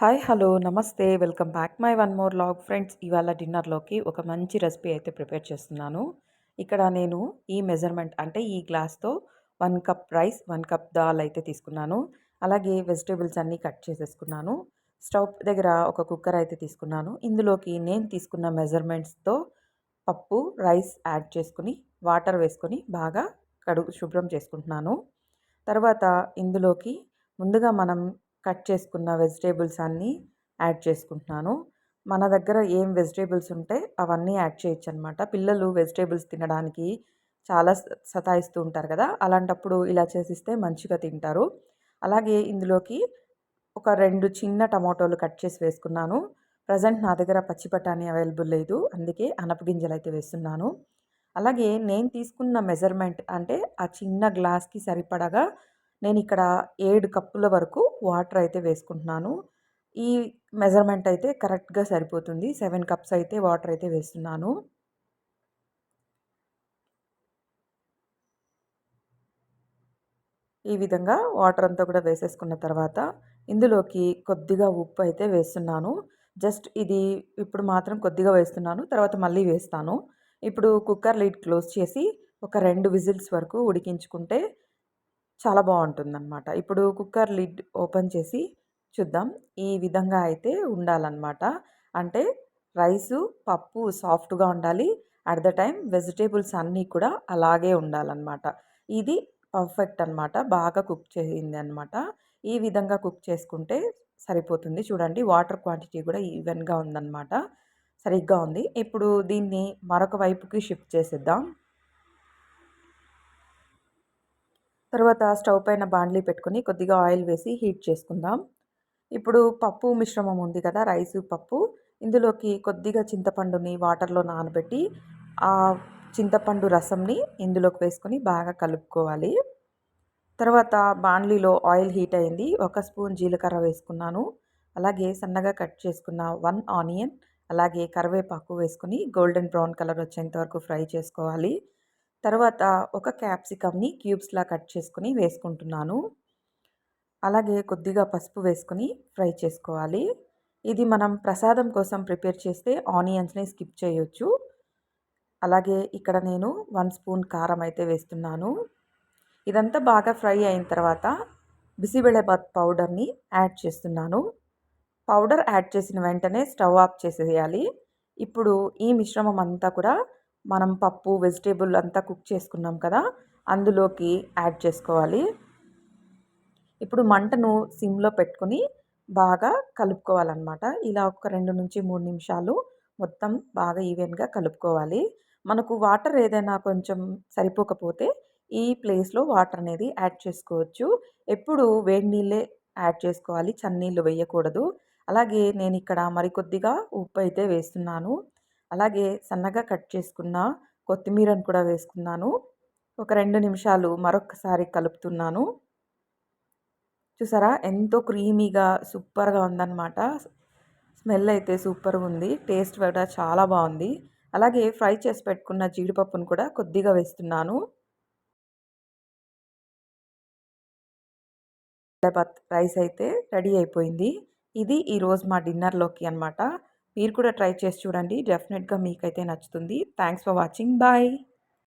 Hi hello నమస్తే. Welcome back my one more log friends. ఇవాళ డిన్నర్లోకి ఒక మంచి రెసిపీ అయితే ప్రిపేర్ చేస్తున్నాను. ఇక్కడ నేను ఈ మెజర్మెంట్ అంటే ఈ గ్లాస్తో one cup rice one cup dal అయితే తీసుకున్నాను. అలాగే వెజిటేబుల్స్ అన్నీ కట్ చేసేసుకున్నాను. స్టవ్ దగ్గర ఒక కుక్కర్ అయితే తీసుకున్నాను. ఇందులోకి నేను తీసుకున్న మెజర్మెంట్స్తో పప్పు రైస్ యాడ్ చేసుకుని వాటర్ వేసుకొని బాగా కడుగు శుభ్రం చేసుకుంటున్నాను. తర్వాత ఇందులోకి ముందుగా మనం కట్ చేసుకున్న వెజిటేబుల్స్ అన్నీ యాడ్ చేసుకుంటున్నాను. మన దగ్గర ఏం వెజిటేబుల్స్ ఉంటే అవన్నీ యాడ్ చేయొచ్చు అనమాట పిల్లలు వెజిటేబుల్స్ తినడానికి చాలా సతాయిస్తూ ఉంటారు కదా అలాంటప్పుడు ఇలా చేసిస్తే మంచిగా తింటారు. అలాగే ఇందులోకి ఒక రెండు చిన్న టమాటోలు కట్ చేసి వేసుకున్నాను. ప్రజెంట్ నా దగ్గర పచ్చి బఠానీ అవైలబుల్ లేదు అందుకే అనప గింజలు అయితే వేస్తున్నాను. అలాగే నేను తీసుకున్న మెజర్మెంట్ అంటే ఆ చిన్న గ్లాస్కి సరిపడగా నేను ఇక్కడ ఏడు కప్పుల వరకు వాటర్ అయితే వేసుకుంటున్నాను. ఈ మెజర్మెంట్ అయితే కరెక్ట్గా సరిపోతుంది. సెవెన్ కప్స్ అయితే వాటర్ అయితే వేస్తున్నాను. ఈ విధంగా వాటర్ అంతా కూడా వేసేసుకున్న తర్వాత ఇందులోకి కొద్దిగా ఉప్పు అయితే వేస్తున్నాను. జస్ట్ ఇది ఇప్పుడు మాత్రం కొద్దిగా వేస్తున్నాను తర్వాత మళ్ళీ వేస్తాను. ఇప్పుడు కుక్కర్ లీడ్ క్లోజ్ చేసి ఒక రెండు విజిల్స్ వరకు ఉడికించుకుంటే చాలా బాగుంటుందన్నమాట. ఇప్పుడు కుక్కర్ లిడ్ ఓపెన్ చేసి చూద్దాం. ఈ విధంగా అయితే ఉండాలన్నమాట. అంటే రైసు పప్పు సాఫ్ట్గా ఉండాలి. అట్ ద టైం వెజిటేబుల్స్ అన్నీ కూడా అలాగే ఉండాలన్నమాట. ఇది పర్ఫెక్ట్ అనమాట బాగా కుక్ చేయింది అనమాట ఈ విధంగా కుక్ చేసుకుంటే సరిపోతుంది. చూడండి వాటర్ క్వాంటిటీ కూడా ఈవెన్గా ఉందన్నమాట. సరిగ్గా ఉంది. ఇప్పుడు దీన్ని మరొక వైపుకి షిఫ్ట్ చేసేద్దాం. తర్వాత స్టవ్ పైన బాండ్లీ పెట్టుకుని కొద్దిగా ఆయిల్ వేసి హీట్ చేసుకుందాం. ఇప్పుడు పప్పు మిశ్రమం ఉంది కదా రైసు పప్పు. ఇందులోకి కొద్దిగా చింతపండుని వాటర్లో నానబెట్టి ఆ చింతపండు రసంని ఇందులోకి వేసుకొని బాగా కలుపుకోవాలి. తర్వాత బాండ్లీలో ఆయిల్ హీట్ అయింది. ఒక స్పూన్ జీలకర్ర వేసుకున్నాను. అలాగే సన్నగా కట్ చేసుకున్న వన్ ఆనియన్ అలాగే కరివేపాకు వేసుకొని గోల్డెన్ బ్రౌన్ కలర్ వచ్చేంత వరకు ఫ్రై చేసుకోవాలి. తర్వాత ఒక క్యాప్సికమ్ని క్యూబ్స్లా కట్ చేసుకుని వేసుకుంటున్నాను. అలాగే కొద్దిగా పసుపు వేసుకుని ఫ్రై చేసుకోవాలి. ఇది మనం ప్రసాదం కోసం ప్రిపేర్ చేస్తే ఆనియన్స్ని స్కిప్ చేయొచ్చు. అలాగే ఇక్కడ నేను వన్ స్పూన్ కారం అయితే వేస్తున్నాను. ఇదంతా బాగా ఫ్రై అయిన తర్వాత బిసిబెళబాత్ పౌడర్ని యాడ్ చేస్తున్నాను. పౌడర్ యాడ్ చేసిన వెంటనే స్టవ్ ఆఫ్ చేసేయాలి. ఇప్పుడు ఈ మిశ్రమం అంతా కూడా మనం పప్పు వెజిటేబుల్ అంతా కుక్ చేసుకున్నాం కదా అందులోకి యాడ్ చేసుకోవాలి. ఇప్పుడు మంటను సిమ్లో పెట్టుకొని బాగా కలుపుకోవాలన్నమాట. ఇలా ఒక రెండు నుంచి మూడు నిమిషాలు మొత్తం బాగా ఈవెన్గా కలుపుకోవాలి. మనకు వాటర్ ఏదైనా కొంచెం సరిపోకపోతే ఈ ప్లేస్లో వాటర్ అనేది యాడ్ చేసుకోవచ్చు. ఎప్పుడు వేడి నీళ్ళే యాడ్ చేసుకోవాలి. చన్నీళ్ళు వేయకూడదు. అలాగే నేను ఇక్కడ మరికొద్దిగా ఉప్పు అయితే వేస్తున్నాను. అలాగే సన్నగా కట్ చేసుకున్న కొత్తిమీరను కూడా వేసుకున్నాను. ఒక రెండు నిమిషాలు మరొకసారి కలుపుతున్నాను. చూసారా? ఎంతో క్రీమీగా సూపర్గా ఉందన్నమాట. స్మెల్ అయితే సూపర్ ఉంది. టేస్ట్ కూడా చాలా బాగుంది. అలాగే ఫ్రై చేసి పెట్టుకున్న జీడిపప్పును కూడా కొద్దిగా వేస్తున్నాను. రైస్ అయితే రెడీ అయిపోయింది. ఇది ఈరోజు మా డిన్నర్లోకి అనమాట మీరు కూడా ట్రై చేసి చూడండి. డెఫినెట్గా మీకైతే నచ్చుతుంది. Thanks for watching. బాయ్.